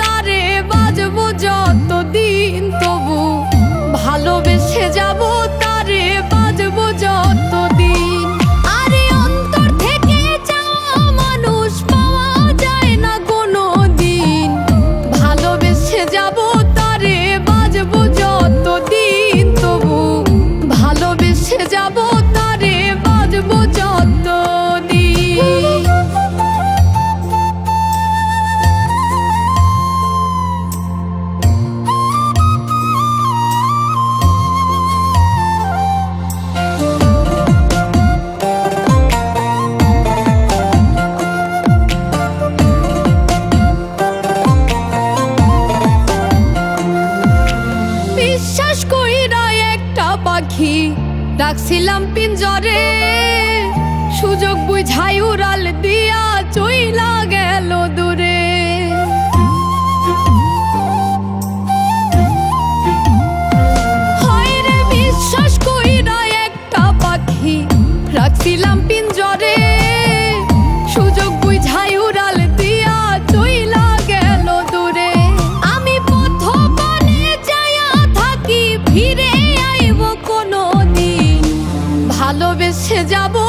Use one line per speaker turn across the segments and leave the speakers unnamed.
তারে, বাজবো যতদিন, তবু ভালোবেসে যাব তারে, বাজবো যতদিন। আরে অন্তর থেকে চাওয়া মানুষ পাওয়া যায় না কোনো দিন ভালোবেসে যাব তারে, বাজবো যতদিন, তবু ভালোবেসে যাব তারে, বাজবো যতদিন। পাখি ডাকছিলাম পিঞ্জরে সুযোগ বুঝাই উড়াল দিয়া চইলা গেল দূরে। ভালোবেসে যাব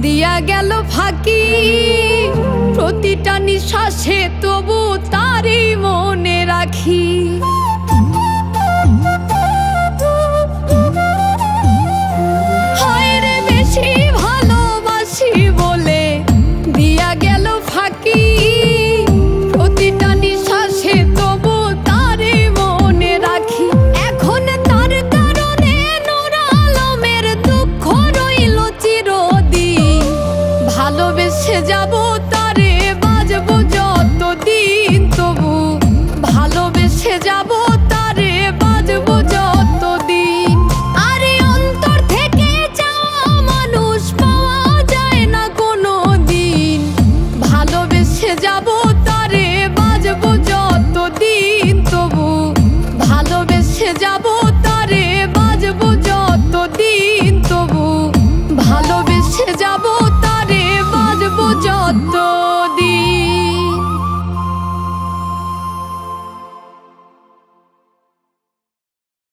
দিয়া গেল ফাঁকি। প্রতিটা নিঃশ্বাসে তবু তারই মনে রাখি।